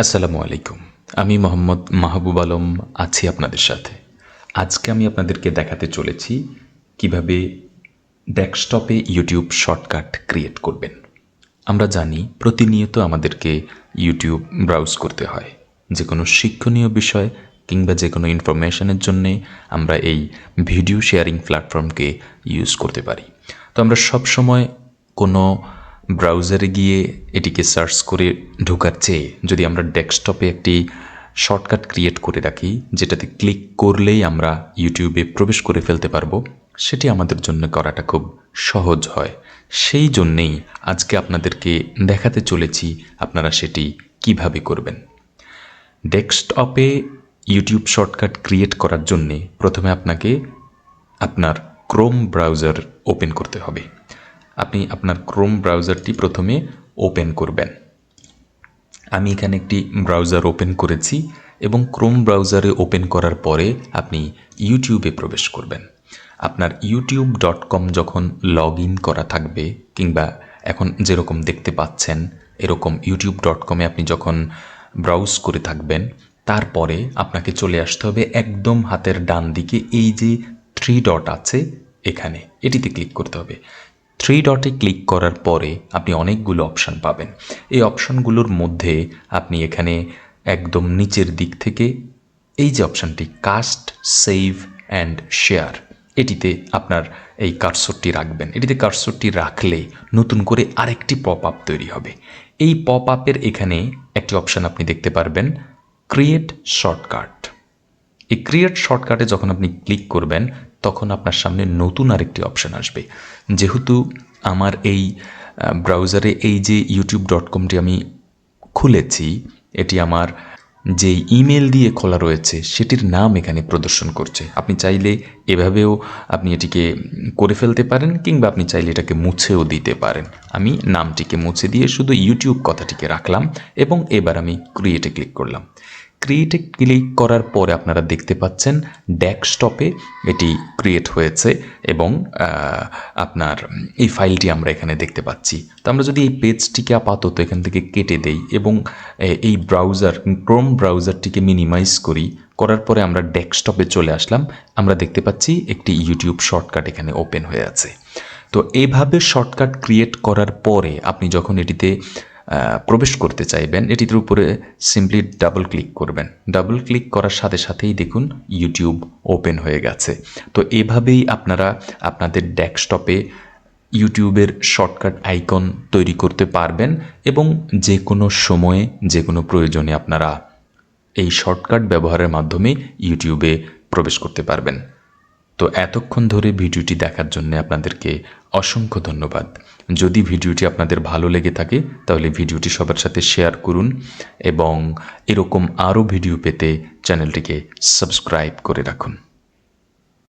আসসালামু আলাইকুম। আমি মোহাম্মদ মাহবুব আলম আছি আপনাদের সাথে। আজকে আমি আপনাদেরকে দেখাতে চলেছি কীভাবে ডেস্কটপে ইউটিউব শর্টকাট ক্রিয়েট করবেন। আমরা জানি প্রতিনিয়ত আমাদেরকে ইউটিউব ব্রাউজ করতে হয়। যে কোনো শিক্ষণীয় বিষয় কিংবা যে কোনো ইনফরমেশনের জন্যে আমরা এই ভিডিও শেয়ারিং প্ল্যাটফর্মকে ইউজ করতে পারি। তো আমরা সবসময় কোনো ব্রাউজারে গিয়ে এটিকে সার্চ করে ঢোকার চেয়ে যদি আমরা ডেস্কটপে একটি শর্টকাট ক্রিয়েট করে রাখি, যেটাতে ক্লিক করলেই আমরা ইউটিউবে প্রবেশ করে ফেলতে পারব, সেটি আমাদের জন্য করাটা খুব সহজ হয়। সেই জন্যেই আজকে আপনাদেরকে দেখাতে চলেছি আপনারা সেটি কীভাবে করবেন। ডেস্কটপে ইউটিউব শর্টকাট ক্রিয়েট করার জন্যে প্রথমে আপনাকে আপনার ক্রোম ব্রাউজার ওপেন করতে হবে। আপনি আপনার ক্রোম ব্রাউজারটি প্রথমে ওপেন করবেন। আমি এখানে একটি ব্রাউজার ওপেন করেছি এবং ক্রোম ব্রাউজারে ওপেন করার পরে আপনি ইউটিউবে প্রবেশ করবেন। আপনার ইউটিউব ডট কম যখন লগ ইন করা থাকবে কিংবা এখন যেরকম দেখতে পাচ্ছেন, এরকম ইউটিউব ডট কমে আপনি যখন ব্রাউজ করে থাকবেন, তারপরে আপনাকে চলে আসতে হবে একদম হাতের ডান দিকে, এই যে থ্রি ডট আছে, এখানে। এটিতে ক্লিক করতে হবে। থ্রি ডটে ক্লিক করার পরে আপনি অনেকগুলো অপশান পাবেন। এই অপশানগুলোর মধ্যে আপনি এখানে একদম নিচের দিক থেকে এই যে অপশানটি কাস্ট সেভ অ্যান্ড শেয়ার এটিতে আপনার এই কার্সরটি রাখবেন। এটিতে কার্সরটি রাখলে নতুন করে আরেকটি পপ আপ তৈরি হবে। এই পপ আপের এখানে একটি অপশান আপনি দেখতে পারবেন ক্রিয়েট শর্টকাট এই ক্রিয়েট শর্টকাটে যখন আপনি ক্লিক করবেন, তখন আপনার সামনে নতুন আরেকটি অপশান আসবে। যেহেতু আমার এই ব্রাউজারে এই যে ইউটিউব ডট কমটি আমি খুলেছি, এটি আমার যে ইমেল দিয়ে খোলা রয়েছে, সেটির নাম এখানে প্রদর্শন করছে। আপনি চাইলে এভাবেও আপনি এটিকে করে ফেলতে পারেন, কিংবা আপনি চাইলে এটাকে মুছেও দিতে পারেন। আমি নামটিকে মুছে দিয়ে শুধু ইউটিউব কথাটিকে রাখলাম, এবং এবার আমি ক্রিয়েটে ক্লিক করলাম। ক্রিয়েটে ক্লিক করার পরে আপনারা দেখতে পাচ্ছেন ডেস্কটপে এটি ক্রিয়েট হয়েছে এবং আপনার, এই ফাইলটি আমরা এখানে দেখতে পাচ্ছি। তো আমরা যদি এই পেজটিকে আপাতত এখান থেকে কেটে দেই এবং এই ব্রাউজার ক্রোম ব্রাউজারটিকে মিনিমাইজ করি, করার পরে আমরা ডেস্কটপে চলে আসলাম। আমরা দেখতে পাচ্ছি একটি ইউটিউব শর্টকাট এখানে ওপেন হয়ে আছে। তো এইভাবে শর্টকাট ক্রিয়েট করার পরে আপনি যখন এটিতে প্রবেশ করতে চাইবেন, এটির উপরে সিম্পলি ডাবল ক্লিক করবেন। ডাবল ক্লিক করার সাথে সাথেই দেখুন ইউটিউব ওপেন হয়ে গেছে। তো এভাবেই আপনারা আপনাদের ডেস্কটপে ইউটিউবের শর্টকাট আইকন তৈরি করতে পারবেন এবং যে কোনো সময়ে, যে কোনো প্রয়োজনে আপনারা এই শর্টকাট ব্যবহারের মাধ্যমে ইউটিউবে প্রবেশ করতে পারবেন। তো এতক্ষণ ধরে ভিডিওটি দেখার জন্য আপনাদেরকে অসংখ্য ধন্যবাদ। যদি ভিডিওটি আপনাদের ভালো লেগে থাকে, তাহলে ভিডিওটি সবার সাথে শেয়ার করুন এবং এরকম আরও ভিডিও পেতে চ্যানেলটিকে সাবস্ক্রাইব করে রাখুন।